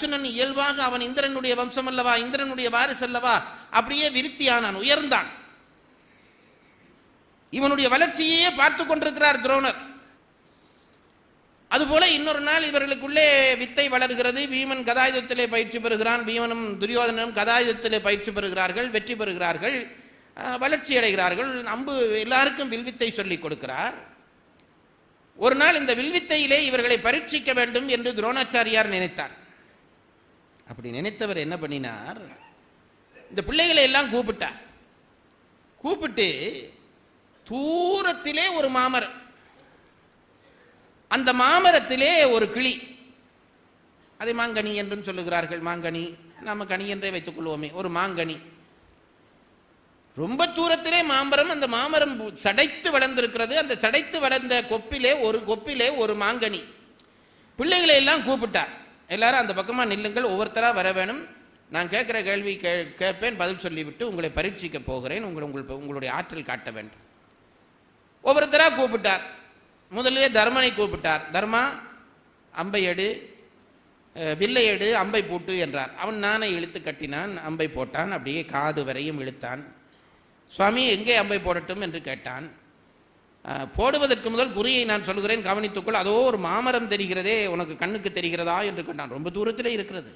அர்ச்சுனன் இயல்பாக அவன் இந்திரனுடைய வம்சம் அல்லவா இந்திரனுடைய வாரிசு அல்லவா அப்படியே விருத்தியானான் உயர்ந்தான். இவனுடைய வளர்ச்சியே பார்த்து கொண்டிருக்கிறார் துரோணர். அதுபோல இன்னொரு நாள் இவர்களுக்குள்ளே வித்தை வளர்கிறது. பீமன் கதாயுதத்திலே பயிற்சி பெறுகிறான். பீமனும் துரியோதனனும் கதாயுதத்திலே பயிற்சி பெறுகிறார்கள் வெற்றி பெறுகிறார்கள் வளர்ச்சி அடைகிறார்கள். அம்பு எல்லாருக்கும் வில்வித்தை சொல்லிக் கொடுக்கிறார். ஒரு நாள் இந்த வில்வித்தையிலே இவர்களை பரீட்சிக்க வேண்டும் என்று துரோணாச்சாரியார் நினைத்தார். அப்படி நினைத்தவர் என்ன பண்ணினார்? இந்த பிள்ளைகளை எல்லாம் கூப்பிட்டார். கூப்பிட்டு தூரத்திலே ஒரு மாமரம். அந்த மாமரத்திலே ஒரு கிளி. அதை மாங்கனி என்றும் சொல்லுகிறார்கள். மாங்கனி நாம கனி என்றே வைத்துக் கொள்வோமே. ஒரு மாங்கனி. ரொம்ப தூரத்திலே மாமரம் அந்த மாமரம் சடைத்து வளர்ந்திருக்கிறது. அந்த சடைத்து வளர்ந்த கொப்பிலே ஒரு கொப்பிலே ஒரு மாங்கனி. பிள்ளைகளை எல்லாம் கூப்பிட்டார். எல்லாரும் அந்த பக்கமாக நில்லுங்கள் ஒவ்வொருத்தராக வர வேணும். நான் கேட்குற கேள்வி கே கேட்பேன் பதில் சொல்லிவிட்டு உங்களை பரீட்சிக்க போகிறேன். உங்களை உங்கள் உங்களுடைய ஆற்றல் காட்ட வேண்டும். ஒவ்வொருத்தராக கூப்பிட்டார். முதலிலே தர்மனை கூப்பிட்டார். தர்மா அம்பை எடு வில்லை எடு அம்பை பூட்டு என்றார். அவன் நானே இழுத்து கட்டினான் அம்பை போட்டான் அப்படியே காது வரையும் இழுத்தான். சுவாமி எங்கே அம்பை போடட்டும் என்று கேட்டான். போடுவதற்கு முதல் குறியை நான் சொல்கிறேன் கவனித்துக்கொள். அதோ ஒரு மாமரம் தெரிகிறதே உனக்கு கண்ணுக்கு தெரிகிறதா என்று கேட்டான். ரொம்ப தூரத்தில் இருக்கிறது.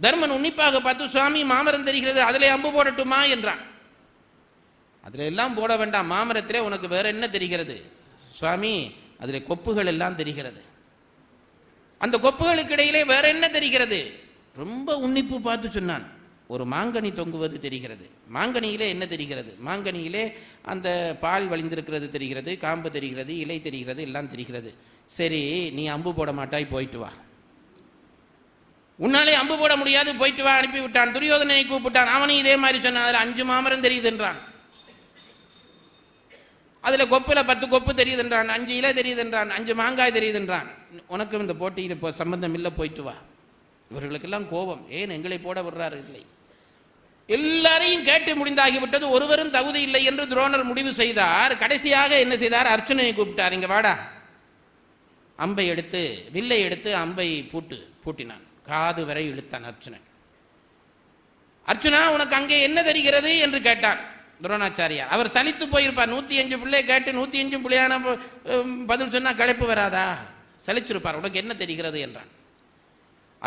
தர்மன் உன்னிப்பாக பார்த்து சுவாமி மாமரம் தெரிகிறது அதிலே அம்பு போடட்டுமா? என்றான். அதில் எல்லாம் போட வேண்டாம். மாமரத்திலே உனக்கு வேற என்ன தெரிகிறது? சுவாமி அதில் கொப்புகள் எல்லாம் தெரிகிறது. அந்த கொப்புகளுக்கு இடையிலே வேற என்ன தெரிகிறது? ரொம்ப உன்னிப்பு பார்த்து சொன்னான். ஒரு மாங்கனி தொங்குவது தெரிகிறது. மாங்கனியிலே என்ன தெரிகிறது? மாங்கனியிலே அந்த பால் வழிந்திருக்கிறது தெரிகிறது காம்பு தெரிகிறது இலை தெரிகிறது எல்லாம் தெரிகிறது. சரி நீ அம்பு போட மாட்டாய் போயிட்டு வா. உன்னாலே அம்பு போட முடியாது போயிட்டு வா அனுப்பி விட்டான். துரியோதனை கூப்பிட்டான். அவனும் இதே மாதிரி சொன்னான். அதில் அஞ்சு மாமரம் தெரியுதுன்றான் அதில் கொப்பில் பத்து கொப்பு தெரியுதுன்றான் அஞ்சு இலை தெரியுதுன்றான் அஞ்சு மாங்காய் தெரியுதுன்றான் உனக்கும் இந்த போட்டியில் இப்போ சம்பந்தம் இல்லை போயிட்டு வா. இவர்களுக்கெல்லாம் கோபம். ஏன் எங்களை போட விடுறாரு இல்லை? எல்லாரையும் கேட்டு முடிந்தாகிவிட்டது. ஒருவரும் தகுதி இல்லை என்று துரோணர் முடிவு செய்தார். கடைசியாக என்ன செய்தார்? அர்ச்சுனனை கூப்பிட்டார். இங்கே வாடா. அம்பை எடுத்து வில்லை எடுத்து அம்பை பூட்டு பூட்டினான். காது வரை இழுத்தான் அர்ச்சுனன் அர்ச்சுனா உனக்கு அங்கே என்ன தெரிகிறது? என்று கேட்டான் துரோணாச்சாரியார். அவர் சலித்து போயிருப்பார். நூத்தி அஞ்சு பிள்ளை கேட்டு நூத்தி அஞ்சு பிள்ளையான பதில் சொன்னா களைப்பு வராதா? சலிச்சிருப்பார். உனக்கு என்ன தெரிகிறது? என்றான்.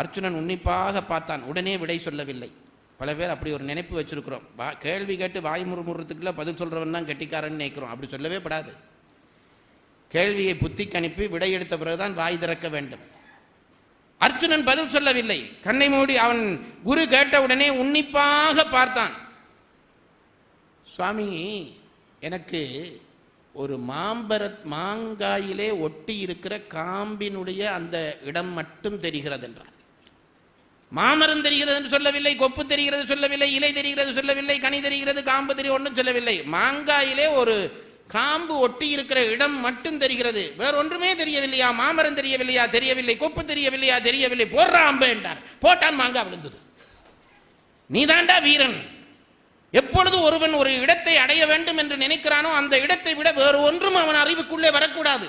அர்ச்சுனன் உன்னிப்பாக பார்த்தான். உடனே விடை சொல்லவில்லை. பல பேர் அப்படி ஒரு நினைப்பு வச்சுருக்குறோம். வா கேள்வி கேட்டு வாய் முறுமுறத்துக்குள்ளே பதில் சொல்கிறவன் தான் கெட்டிக்காரன்னு நினைக்கிறோம். அப்படி சொல்லவே படாது. கேள்வியை புத்திக்கு அனுப்பி விடை எடுத்த பிறகுதான் வாய் திறக்க வேண்டும். அர்ச்சுனன் பதில் சொல்லவில்லை. கண்ணை மூடி அவன் குரு கேட்டவுடனே உன்னிப்பாக பார்த்தான். சுவாமி எனக்கு ஒரு மாம்பரத் மாங்காயிலே ஒட்டி இருக்கிற காம்பினுடைய அந்த இடம் மட்டும் தெரிகிறது என்றான் மாமரம் தெரிகிறது என்று சொல்லவில்லை கொப்பு தெரிகிறது சொல்லவில்லை இலை தெரிகிறது சொல்லவில்லை கனி தெரிகிறது காம்பு தெரிய ஒன்றும் சொல்லவில்லை. மாங்காயிலே ஒரு காம்பு ஒட்டி இருக்கிற இடம் மட்டும் தெரிகிறது. வேற ஒன்றுமே தெரியவில்லையா? மாமரம் தெரியவில்லையா? தெரியவில்லை. கொப்பு தெரியவில்லையா? தெரியவில்லை. போடுறா அம்பு என்றார். போட்டான் மாங்காய் விழுந்தது. நீதாண்டா வீரன். எப்பொழுது ஒருவன் ஒரு இடத்தை அடைய வேண்டும் என்று நினைக்கிறானோ அந்த இடத்தை விட வேறு ஒன்றும் அவன் அறிவுக்குள்ளே வரக்கூடாது.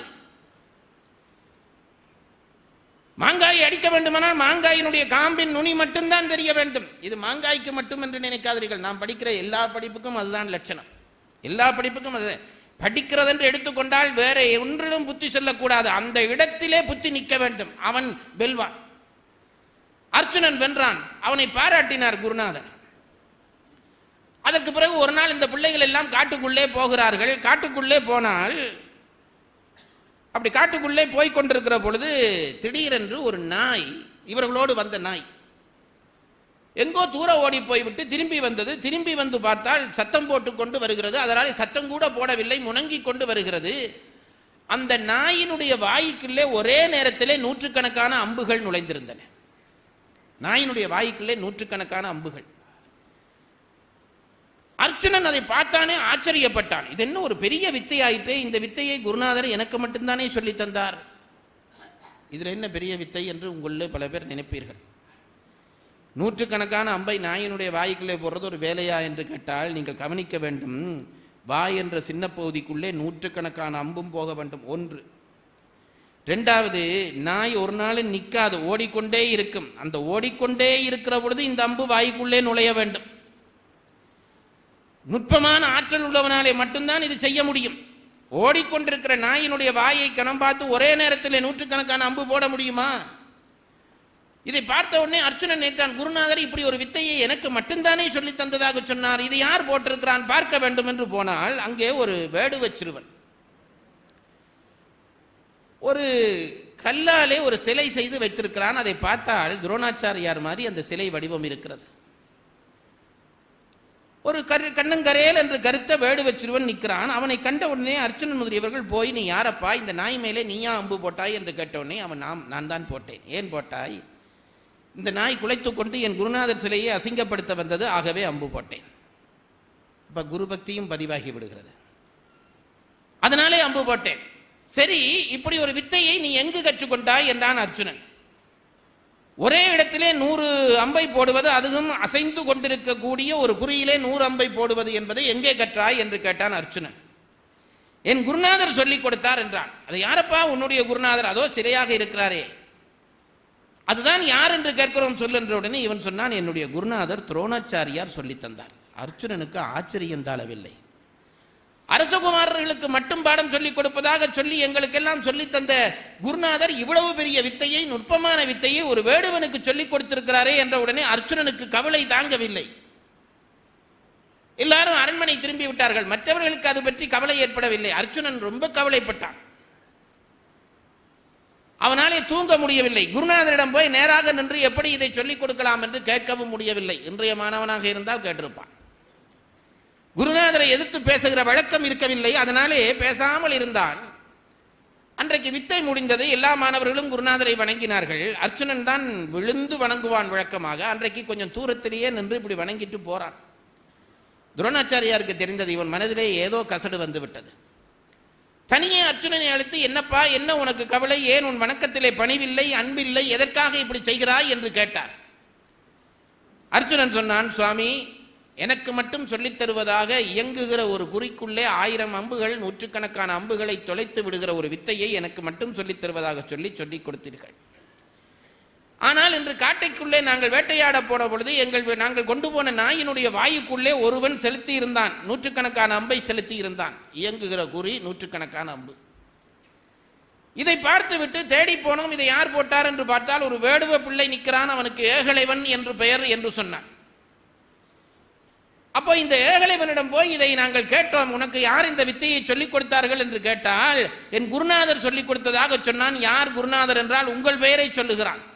மாங்காயை அடிக்க வேண்டுமானால் மாங்காயினுடைய காம்பின் நுனி மட்டும்தான் தெரிய வேண்டும். இது மாங்காய்க்கு மட்டும் என்று நினைக்காதீர்கள். நாம் படிக்கிற எல்லா படிப்புக்கும் அதுதான் லட்சணம். எல்லா படிப்புக்கும் அது படிக்கிறதென்று எடுத்துக்கொண்டால் வேற ஒன்றிலும் புத்தி சொல்லக்கூடாது. அந்த இடத்திலே புத்தி நிற்க வேண்டும். அவன் வெல்வான். அர்ச்சுனன் வென்றான். அவனை பாராட்டினார் குருநாதர். அதற்கு பிறகு ஒரு நாள் இந்த பிள்ளைகள் எல்லாம் காட்டுக்குள்ளே போகிறார்கள். காட்டுக்குள்ளே போனால் அப்படி காட்டுக்குள்ளே போய் கொண்டிருக்கிற பொழுது திடீரென்று ஒரு நாய் இவர்களோடு வந்த நாய். எங்கோ தூரம் ஓடி போய்விட்டு திரும்பி வந்தது. திரும்பி வந்து பார்த்தால் சத்தம் போட்டு கொண்டு வருகிறது. அதனால் சத்தம் கூட போடவில்லை முணங்கி கொண்டு வருகிறது. அந்த நாயினுடைய வாய்க்குள்ளே ஒரே நேரத்திலே நூற்றுக்கணக்கான அம்புகள் நுழைந்திருந்தன. நாயினுடைய வாய்க்குள்ளே நூற்றுக்கணக்கான அம்புகள். அர்ச்சனன் அதை பார்த்தானே ஆச்சரியப்பட்டான். இது என்ன ஒரு பெரிய வித்தை இந்த வித்தையை குருநாதர் எனக்கு மட்டும்தானே சொல்லி தந்தார். இதில் என்ன பெரிய வித்தை என்று உங்களிலே பல பேர் நினைப்பீர்கள். நூற்றுக்கணக்கான அம்பை நாயினுடைய வாய்க்குள்ளே போடுறது ஒரு வேலையா என்று கேட்டால் நீங்கள் கவனிக்க வேண்டும் வாய் என்ற சின்ன பகுதிக்குள்ளே நூற்றுக்கணக்கான அம்பும் போக வேண்டும். ஒன்று. ரெண்டாவது நாய் ஒரு நாள் நிற்காது ஓடிக்கொண்டே இருக்கும். அந்த ஓடிக்கொண்டே இருக்கிற பொழுது இந்த அம்பு வாய்க்குள்ளே நுழைய வேண்டும். நுட்பமான ஆற்றல் உள்ளவனாலே மட்டும்தான் இது செய்ய முடியும். ஓடிக்கொண்டிருக்கிற நாயினுடைய வாயை கணம் பார்த்து ஒரே நேரத்தில் நூற்றுக்கணக்கான அம்பு போட முடியுமா? இதை பார்த்த உடனே அர்ச்சுனன் நினைத்தான் குருநாதர் இப்படி ஒரு வித்தையை எனக்கு மட்டும்தானே சொல்லி தந்ததாக சொன்னார். இது யார் போட்டிருக்கிறான்? பார்க்க வேண்டும் என்று போனால் அங்கே ஒரு வேடுவ சிறுவன். ஒரு கல்லாலே ஒரு சிலை செய்து வைத்திருக்கிறான். அதை பார்த்தால் துரோணாச்சாரியார் மாதிரி அந்த சிலை வடிவம் இருக்கிறது. ஒரு கரு கண்ணங்கரேல் என்று கருத்த வேடு வச்சிருவன் நிற்கிறான். அவனை கண்ட உடனே அர்ச்சுனன் முதலியவர்கள் போய் நீ யாரப்பா? இந்த நாய் மேலே நீயா அம்பு போட்டாய்? என்று கேட்ட உடனே அவன் நாம் நான் தான் போட்டேன். ஏன் போட்டாய்? இந்த நாய் குலைத்து கொண்டு என் குருநாதர் சிலையை அசிங்கப்படுத்த வந்தது. ஆகவே அம்பு போட்டேன். அப்போ குரு பக்தியும் பதிவாகி விடுகிறது. அதனாலே அம்பு போட்டேன். சரி இப்படி ஒரு வித்தையை நீ எங்கு கற்றுக்கொண்டாய்? என்றான் அர்ச்சுனன் ஒரே இடத்திலே நூறு அம்பை போடுவது அதுவும் அசைந்து கொண்டிருக்கக்கூடிய ஒரு குறியிலே நூறு அம்பை போடுவது என்பதை எங்கே கற்றாய் என்று கேட்டான் அர்ச்சுனன் என் குருநாதர் சொல்லிக் கொடுத்தார் என்றான். அது யாரப்பா உன்னுடைய குருநாதர்? அதோ சிறையாக இருக்கிறாரே. அதுதான் யார் என்று கேட்கிறோம் சொல் என்ற உடனே இவன் சொன்னான் என்னுடைய குருநாதர் துரோணாச்சாரியார் சொல்லித் தந்தார். அர்ச்சுனனுக்கு ஆச்சரியம் தாழவில்லை. அரசகுமாரர்களுக்கு மட்டும் பாடம் சொல்லிக் கொடுப்பதாக சொல்லி எங்களுக்கெல்லாம் சொல்லித் தந்த குருநாதர் இவ்வளவு பெரிய வித்தையை நுட்பமான வித்தையை ஒரு வேடுவனுக்கு சொல்லிக் கொடுத்திருக்கிறாரே என்ற உடனே அர்ச்சுனனுக்கு கவலை தாங்கவில்லை. எல்லாரும் அரண்மனை திரும்பி விட்டார்கள். மற்றவர்களுக்கு அது பற்றி கவலை ஏற்படவில்லை. அர்ச்சுனன் ரொம்ப கவலைப்பட்டான். அவனாலே தூங்க முடியவில்லை. குருநாதரிடம் போய் நேராக நின்று எப்படி இதை சொல்லிக் கொடுக்கலாம் என்று கேட்கவும் முடியவில்லை. இன்றைய மாணவனாக இருந்தால் கேட்டிருப்பான். குருநாதரை எதிர்த்து பேசுகிற வழக்கம் இருக்கவில்லை. அதனாலே பேசாமல் இருந்தான். அன்றைக்கு வித்தை முடிந்தது எல்லா மாணவர்களும் குருநாதரை வணங்கினார்கள். அர்ச்சுனன் தான் விழுந்து வணங்குவான் வழக்கமாக. அன்றைக்கு கொஞ்சம் தூரத்திலேயே நின்று இப்படி வணங்கிட்டு போறான். துரோணாச்சாரியாருக்கு தெரிந்தது இவன் மனதிலே ஏதோ கசடு வந்து விட்டது தனியே அர்ச்சுனனை அழைத்து என்னப்பா என்ன உனக்கு கவலை? ஏன் உன் வணக்கத்திலே பணிவில்லை அன்பில்லை? எதற்காக இப்படி செய்கிறாய்? என்று கேட்டார். அர்ச்சுனன் சொன்னான் சுவாமி எனக்கு மட்டும் சொல்லித் தருவதாக இயங்குகிற ஒரு குறிக்குள்ளே ஆயிரம் அம்புகள் நூற்றுக்கணக்கான அம்புகளை தொலைத்து விடுகிற ஒரு வித்தையை எனக்கு மட்டும் சொல்லித் தருவதாக சொல்லி சொல்லிக் கொடுத்தீர்கள். ஆனால் இன்று காட்டைக்குள்ளே நாங்கள் வேட்டையாட போன பொழுது எங்கள் நாங்கள் கொண்டு போன நாயினுடைய வாயுக்குள்ளே ஒருவன் செலுத்தி இருந்தான் நூற்றுக்கணக்கான அம்பை செலுத்தி இருந்தான் இயங்குகிற குறி நூற்றுக்கணக்கான அம்பு. இதை பார்த்துவிட்டு தேடி போனோம். இதை யார் போட்டார் என்று பார்த்தால் ஒரு வேடுவ பிள்ளை நிற்கிறான். அவனுக்கு ஏகலைவன் என்று பெயர் என்று சொன்னான். அப்போ இந்த ஏகலைவனிடம் போய் இதை நாங்கள் கேட்டோம். உனக்கு யார் இந்த வித்தையை சொல்லிக் கொடுத்தார்கள் என்று கேட்டால் என் குருநாதர் சொல்லிக் கொடுத்ததாக சொன்னான். யார் குருநாதர் என்றால் உங்கள் பெயரை சொல்லுகிறான்.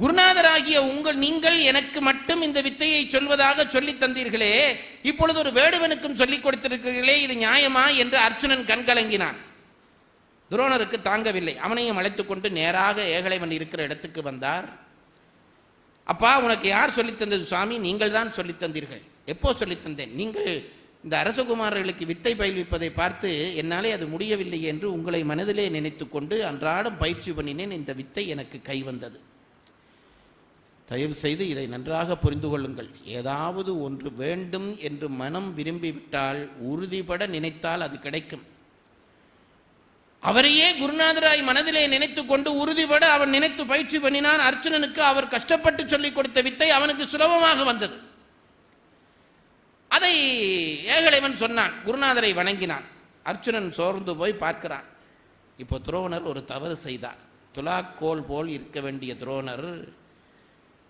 குருநாதராகிய உங்கள் நீங்கள் எனக்கு மட்டும் இந்த வித்தையை சொல்வதாக சொல்லித் தந்தீர்களே. இப்பொழுது ஒரு வேடுவனுக்கும் சொல்லிக் கொடுத்திருக்கிறீர்களே. இது நியாயமா என்று அர்ச்சுனன் கண்கலங்கினான் துரோணருக்கு தாங்கவில்லை. அவனையும் அழைத்துக்கொண்டு நேராக ஏகலைவன் இருக்கிற இடத்துக்கு வந்தார். அப்பா உனக்கு யார் சொல்லித் தந்தது சுவாமி? நீங்கள் தான் சொல்லித் தந்தீர்கள். எப்போ சொல்லித் தந்தேன்? நீங்கள் இந்த அரசகுமாரர்களுக்கு வித்தை பயில்விப்பதை பார்த்து என்னாலே அது முடியவில்லை என்று உங்களை மனதிலே நினைத்து கொண்டு அன்றாடம் பயிற்சி பண்ணினேன். இந்த வித்தை எனக்கு கை வந்தது. தயவு செய்து இதை நன்றாக புரிந்து கொள்ளுங்கள். ஏதாவது ஒன்று வேண்டும் என்று மனம் விரும்பிவிட்டால் உறுதிபட நினைத்தால் அது கிடைக்கும். அவரையே குருநாதராய் மனதிலே நினைத்து கொண்டு உறுதிபட அவன் நினைத்து பயிற்சி பண்ணினான். அர்ச்சுனனுக்கு அவர் கஷ்டப்பட்டு சொல்லிக் கொடுத்த வித்தை அவனுக்கு சுலபமாக வந்தது. அதை ஏகலைவன் சொன்னான் குருநாதரை வணங்கினான். அர்ச்சுனன் சோர்ந்து போய் பார்க்கிறான். இப்போ துரோணர் ஒரு தவறு செய்தார். துலாக்கோல் போல் இருக்க வேண்டிய துரோணர்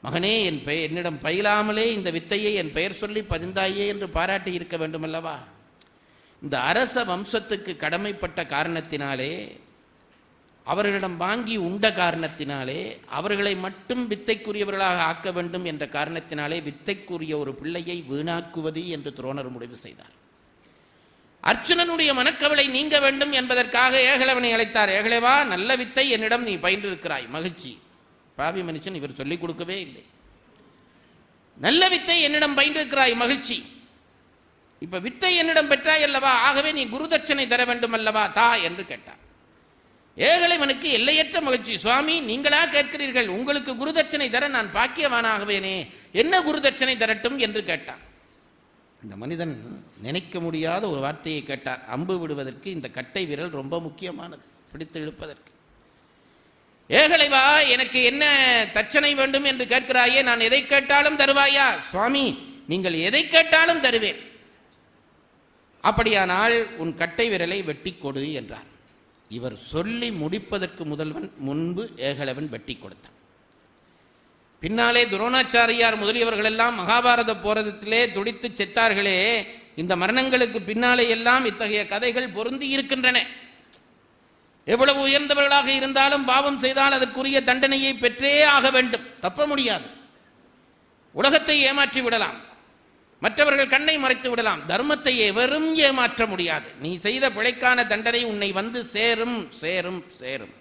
மகனே என் பெயர் என்னிடம் பயிலாமலே இந்த வித்தையை என் பெயர் சொல்லி பதிந்தாயே என்று பாராட்டி இருக்க வேண்டுமல்லவா? இந்த அரச வம்சத்துக்கு கடமைப்பட்ட காரணத்தினாலே அவர்களிடம் வாங்கி உண்ட காரணத்தினாலே அவர்களை மட்டும் வித்தைக்குரியவர்களாக ஆக்க வேண்டும் என்ற காரணத்தினாலே வித்தைக்குரிய ஒரு பிள்ளையை வீணாக்குவது என்று துரோணர் முடிவு செய்தார். அர்ச்சுனனுடைய மனக்கவலை நீங்க வேண்டும் என்பதற்காக ஏகலவனை அழைத்தார். ஏகலேவா நல்ல வித்தை என்னிடம் நீ பயின்றிருக்கிறாய். மகிழ்ச்சி. பாவி மனுஷன் இவர் சொல்லிக் கொடுக்கவே இல்லை. நல்ல வித்தை என்னிடம் பயின்றிருக்கிறாய். மகிழ்ச்சி. இப்ப வித்தை என்னிடம் பெற்றாய் அல்லவா? ஆகவே நீ குருதட்சணை தர வேண்டும் அல்லவா? தா என்று கேட்டார். ஏகலைவனுக்கு எல்லையற்ற மகிழ்ச்சி. சுவாமி நீங்களா கேட்கிறீர்கள் உங்களுக்கு குருதட்சணை தர நான் பாக்கியவானாகவேனே. என்ன குருதட்சணை தரட்டும் என்று கேட்டான் இந்த மனிதன் நினைக்க முடியாத ஒரு வார்த்தையை கேட்டார். அம்பு விடுவதற்கு இந்த கட்டை விரல் ரொம்ப முக்கியமானது. பிடித்து இழுப்பதற்கு. ஏகலைவா எனக்கு என்ன தட்சணை வேண்டும் என்று கேட்கிறாயே? நான் எதை கேட்டாலும் தருவாயா? சுவாமி நீங்கள் எதை கேட்டாலும் தருவேன். அப்படியானால் உன் கட்டை விரலை வெட்டி கொடு என்றார் இவர் சொல்லி முடிப்பதற்கு முதல்வன் முன்பு ஏகலவன் வெட்டி கொடுத்தான். பின்னாலே துரோணாச்சாரியார் முதலியவர்கள் எல்லாம் மகாபாரத போரதத்திலே துடித்து செத்தார்களே இந்த மரணங்களுக்கு பின்னாலே எல்லாம் இத்தகைய கதைகள் பொருந்தி இருக்கின்றன. எவ்வளவு உயர்ந்தவர்களாக இருந்தாலும் பாவம் செய்தால் அதற்குரிய தண்டனையை பெற்றே ஆக வேண்டும். தப்ப முடியாது. உலகத்தை ஏமாற்றி விடலாம். மற்றவர்கள் கண்ணை மறைத்து விடலாம். தர்மத்தை எவரும் ஏமாற்ற முடியாது. நீ செய்த பிழைக்கான தண்டனை உன்னை வந்து சேரும் சேரும் சேரும்.